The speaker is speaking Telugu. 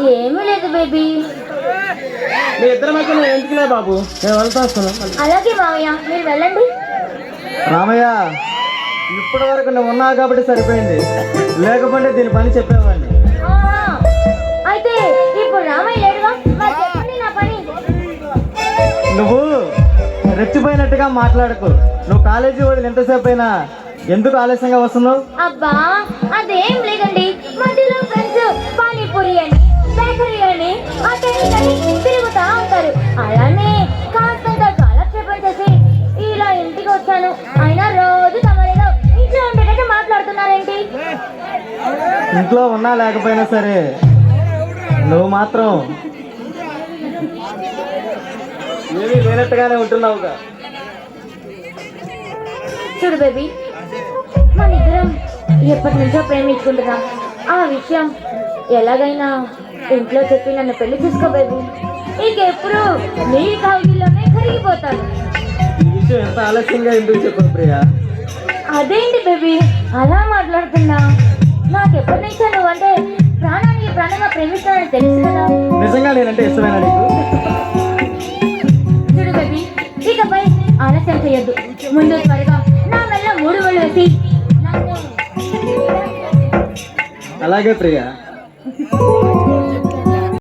ఏమీ లేదు బేబీ. మీ ఇద్దరి మధ్య నేను ఎందుకులే బాబు? నేను వెళ్తా వస్తాను అలాగే మావయ్య మీరు వెళ్ళండి. రామయ్య ఇప్పటి వరకు నువ్వు ఉన్నావు కాబట్టి సరిపోయింది. లేకపోతే దీని పని చెప్పేవాడిని. అయితే ఇప్పుడు రామయ్య లేడుగా మరి చెప్పండి నా పని. నువ్వు రెచ్చిపోయినట్టుగా మాట్లాడకు. నువ్వు కాలేజీ వదిలి ఎంతసేపు అయినా ఎందుకు ఆలస్యంగా వస్తున్నావు? అబ్బా అదేం లేదండి. బేకరీ ఇటని తిరుగుతా ఉంటారు అలానే కాస్తంత కాలక్షేపం చేసి ఇలా ఇంటికి వచ్చాను అయినా రోజు తమరేదో ఇంట్లో ఉండేటట్టు మాట్లాడుతున్నారేంటి ఇంట్లో ఉన్నా లేకపోయినా సరే నువ్వు మాత్రం ఏమీ లేనట్టుగానే ఉంటున్నావుగా. చూడు బేబీ మన ఇద్దరం ఎప్పటి నుంచో ప్రేమించుకుంటున్నాం. ఆ విషయం ఎలాగైనా ఇంట్లో చెప్పి నన్ను పెళ్ళి చేసుకో బేబీ ఇంకెప్పుడు? నీ కౌగిల్లోనే కరిగిపోతాను. ఈ విషయం ఎంత ఆలస్యంగా ఎందుకు చెప్పు ప్రియా? అదేంటి బేబీ? అలా మాట్లాడుతున్నా. నాకు ఎప్పటి నుంచో నువ్వంటే ప్రాణానికి ప్రాణంగా ప్రేమిస్తానని తెలుసు కదా. నిజంగా నేనంటే ఇష్టమేనా నీకు? చూడు బేబీ ఇకపై ఆలస్యం చేయొద్దు. ముందు త్వరగా నా మెల్ల మూడు వేలు వేసి అలాగే ప్రియా.